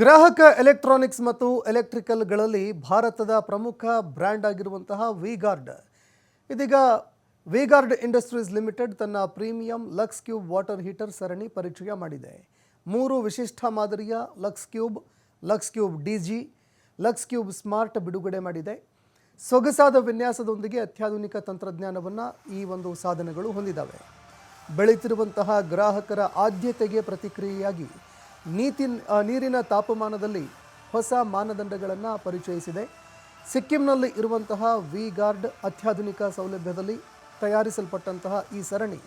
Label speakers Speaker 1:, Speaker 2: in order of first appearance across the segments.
Speaker 1: ಗ್ರಾಹಕ ಎಲೆಕ್ಟ್ರಾನಿಕ್ಸ್ ಮತ್ತು ಎಲೆಕ್ಟ್ರಿಕಲ್ಗಳಲ್ಲಿ ಭಾರತದ ಪ್ರಮುಖ ಬ್ರ್ಯಾಂಡ್ ಆಗಿರುವಂತಹ ವಿಗಾರ್ಡ್ ಇದೀಗ ವಿಗಾರ್ಡ್ ಇಂಡಸ್ಟ್ರೀಸ್ ಲಿಮಿಟೆಡ್ ತನ್ನ premium Lux Cube water heater ಸರಣಿ ಪರಿಚಯ ಮಾಡಿದೆ. ಮೂರು ವಿಶಿಷ್ಟ ಮಾದರಿಯ Lux Cube Lux Cube D G, Lux Cube smart ಬಿಡುಗಡೆ ಮಾಡಿದೆ. ಸೊಗಸಾದ ವಿನ್ಯಾಸದೊಂದಿಗೆ ಅತ್ಯಾಧುನಿಕ ತಂತ್ರಜ್ಞಾನವನ್ನು ಈ ಒಂದು ಸಾಧನಗಳು ಹೊಂದಿದ್ದಾವೆ ಬೆಳೀತಿರುವಂತಹ ಗ್ರಾಹಕರ ಆದ್ಯತೆಗೆ ಪ್ರತಿಕ್ರಿಯೆಯಾಗಿ ನೀತಿ ನೀರಿನ ತಾಪಮಾನದಲ್ಲಿ ಹೊಸ ಮಾನದಂಡಗಳನ್ನು ಪರಿಚಯಿಸಿದೆ. ಸಿಕ್ಕಿಂನಲ್ಲಿ ಇರುವಂತಹ ವಿ ಗಾರ್ಡ್ ಅತ್ಯಾಧುನಿಕ ಸೌಲಭ್ಯದಲ್ಲಿ ತಯಾರಿಸಲ್ಪಟ್ಟಂತಹ ಈ ಸರಣಿ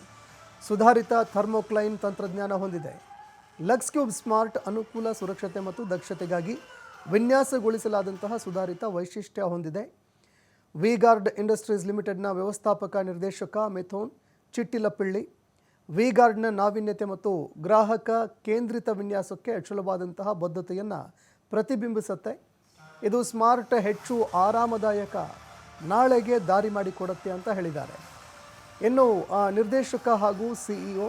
Speaker 1: ಸುಧಾರಿತ ಥರ್ಮೋಕ್ಲೈನ್ ತಂತ್ರಜ್ಞಾನ ಹೊಂದಿದೆ. ಲಕ್ಸ್ ಕ್ಯೂಬ್ ಸ್ಮಾರ್ಟ್ ಅನುಕೂಲ, ಸುರಕ್ಷತೆ ಮತ್ತು ದಕ್ಷತೆಗಾಗಿ ವಿನ್ಯಾಸಗೊಳಿಸಲಾದಂತಹ ಸುಧಾರಿತ ವೈಶಿಷ್ಟ್ಯ ಹೊಂದಿದೆ. ವಿಗಾರ್ಡ್ ಇಂಡಸ್ಟ್ರೀಸ್ ಲಿಮಿಟೆಡ್ನ ವ್ಯವಸ್ಥಾಪಕ ನಿರ್ದೇಶಕ ಮೆಥೋನ್ ಚಿಟ್ಟಿಲಪಿಳ್ಳಿ ವಿಗಾರ್ಡ್ನ ನಾವೀನ್ಯತೆ ಮತ್ತು ಗ್ರಾಹಕ ಕೇಂದ್ರಿತ ವಿನ್ಯಾಸಕ್ಕೆ ಅಚಲವಾದಂತಹ ಬದ್ಧತೆಯನ್ನು ಪ್ರತಿಬಿಂಬಿಸುತ್ತೆ. ಇದು ಸ್ಮಾರ್ಟ್, ಹೆಚ್ಚು ಆರಾಮದಾಯಕ ನಾಳೆಗೆ ದಾರಿ ಮಾಡಿಕೊಡುತ್ತೆ ಅಂತ ಹೇಳಿದ್ದಾರೆ. ಇನ್ನು ನಿರ್ದೇಶಕ ಹಾಗೂ ಸಿಇಒ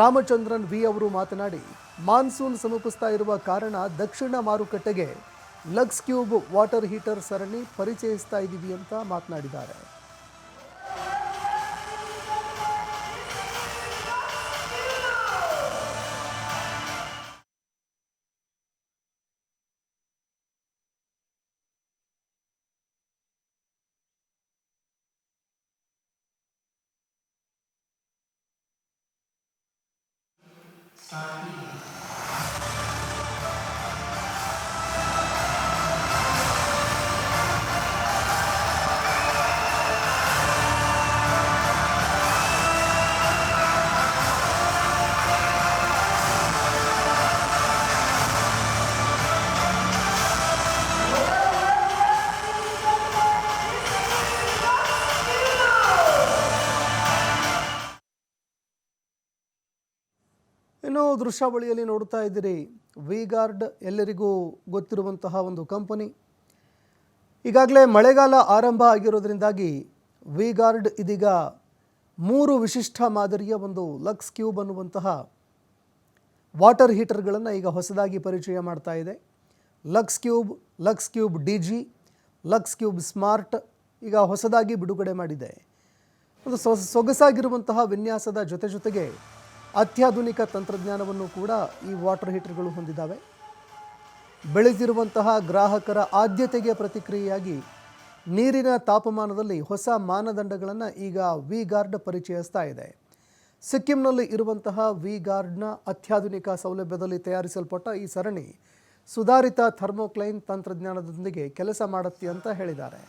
Speaker 1: ರಾಮಚಂದ್ರನ್ ವಿ ಅವರು ಮಾತನಾಡಿ, ಮಾನ್ಸೂನ್ ಸಮೀಪಿಸ್ತಾ ಇರುವ ಕಾರಣ ದಕ್ಷಿಣ ಮಾರುಕಟ್ಟೆಗೆ ಲಕ್ಸ್ ಕ್ಯೂಬ್ ವಾಟರ್ ಹೀಟರ್ ಸರಣಿ ಪರಿಚಯಿಸ್ತಾ ಇದ್ದೀವಿ ಅಂತ ಮಾತನಾಡಿದ್ದಾರೆ. Sabe? ಇನ್ನು ದೃಶ್ಯಾವಳಿಯಲ್ಲಿ ನೋಡ್ತಾ ಇದ್ದೀರಿ. ವಿಗಾರ್ಡ್ ಎಲ್ಲರಿಗೂ ಗೊತ್ತಿರುವಂತಹ ಒಂದು ಕಂಪನಿ. ಈಗಾಗಲೇ ಮಳೆಗಾಲ ಆರಂಭ ಆಗಿರೋದ್ರಿಂದಾಗಿ ವಿಗಾರ್ಡ್ ಇದೀಗ ಮೂರು ವಿಶಿಷ್ಟ ಮಾದರಿಯ ಒಂದು ಲಕ್ಸ್ ಕ್ಯೂಬ್ ಅನ್ನುವಂತಹ ವಾಟರ್ ಹೀಟರ್ಗಳನ್ನು ಈಗ ಹೊಸದಾಗಿ ಪರಿಚಯ ಮಾಡ್ತಾ ಇದೆ. Lux Cube Lux Cube D G, Lux Cube smart ಈಗ ಹೊಸದಾಗಿ ಬಿಡುಗಡೆ ಮಾಡಿದೆ. ಒಂದು ಸೊಗಸಾಗಿರುವಂತಹ ವಿನ್ಯಾಸದ ಜೊತೆ ಜೊತೆಗೆ ಅತ್ಯಾಧುನಿಕ ತಂತ್ರಜ್ಞಾನವನ್ನು ಕೂಡ ಈ ವಾಟರ್ ಹೀಟರ್ಗಳು ಹೊಂದಿದ್ದಾವೆ. ಬೆಳೆದಿರುವಂತಹ ಗ್ರಾಹಕರ ಆದ್ಯತೆಗೆ ಪ್ರತಿಕ್ರಿಯೆಯಾಗಿ ನೀರಿನ ತಾಪಮಾನದಲ್ಲಿ ಹೊಸ ಮಾನದಂಡಗಳನ್ನು ಈಗ ವಿ ಗಾರ್ಡ್ ಪರಿಚಯಿಸ್ತಾ ಇದೆ. ಸಿಕ್ಕಿಂನಲ್ಲಿ ಇರುವಂತಹ ವಿ ಗಾರ್ಡ್ನ ಅತ್ಯಾಧುನಿಕ ಸೌಲಭ್ಯದಲ್ಲಿ ತಯಾರಿಸಲ್ಪಟ್ಟ ಈ ಸರಣಿ ಸುಧಾರಿತ ಥರ್ಮೋಕ್ಲೈನ್ ತಂತ್ರಜ್ಞಾನದೊಂದಿಗೆ ಕೆಲಸ ಮಾಡುತ್ತೆ ಅಂತ ಹೇಳಿದ್ದಾರೆ.